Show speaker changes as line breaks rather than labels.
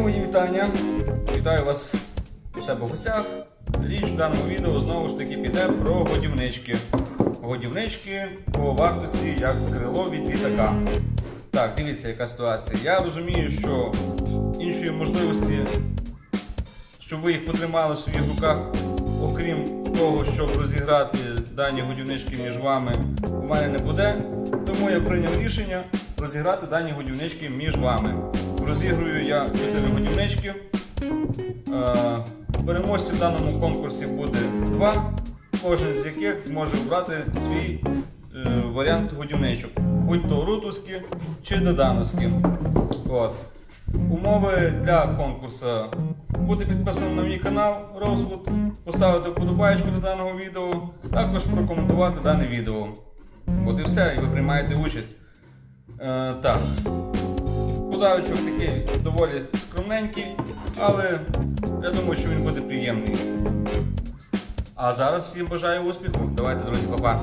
мої вітання. Вітаю вас у себе в гостях. Річ в даному відео знову ж таки піде про годівнички. Годівнички по вартості як крило від літака. Так, дивіться, яка ситуація. Я розумію, що іншої можливості, щоб ви їх потримали в своїх руках, окрім того, щоб розіграти дані годівнички між вами, у мене не буде. Тому я прийняв рішення розіграти дані годівнички між вами. Розігрую я 4 годівнички. Е, Переможців в даному конкурсі буде два, кожен з яких зможе обрати свій е, варіант годівничок, будь то рутовські чи додановські. Умови для конкурсу бути підписаним на мій канал Rosewood, поставити вподобайку до даного відео, також прокоментувати дане відео. От і все, і ви приймаєте участь. Е, так. Подарочок такий доволі скромненький, але я думаю, що він буде приємний. А зараз всім бажаю успіху. Давайте, друзі, па-па.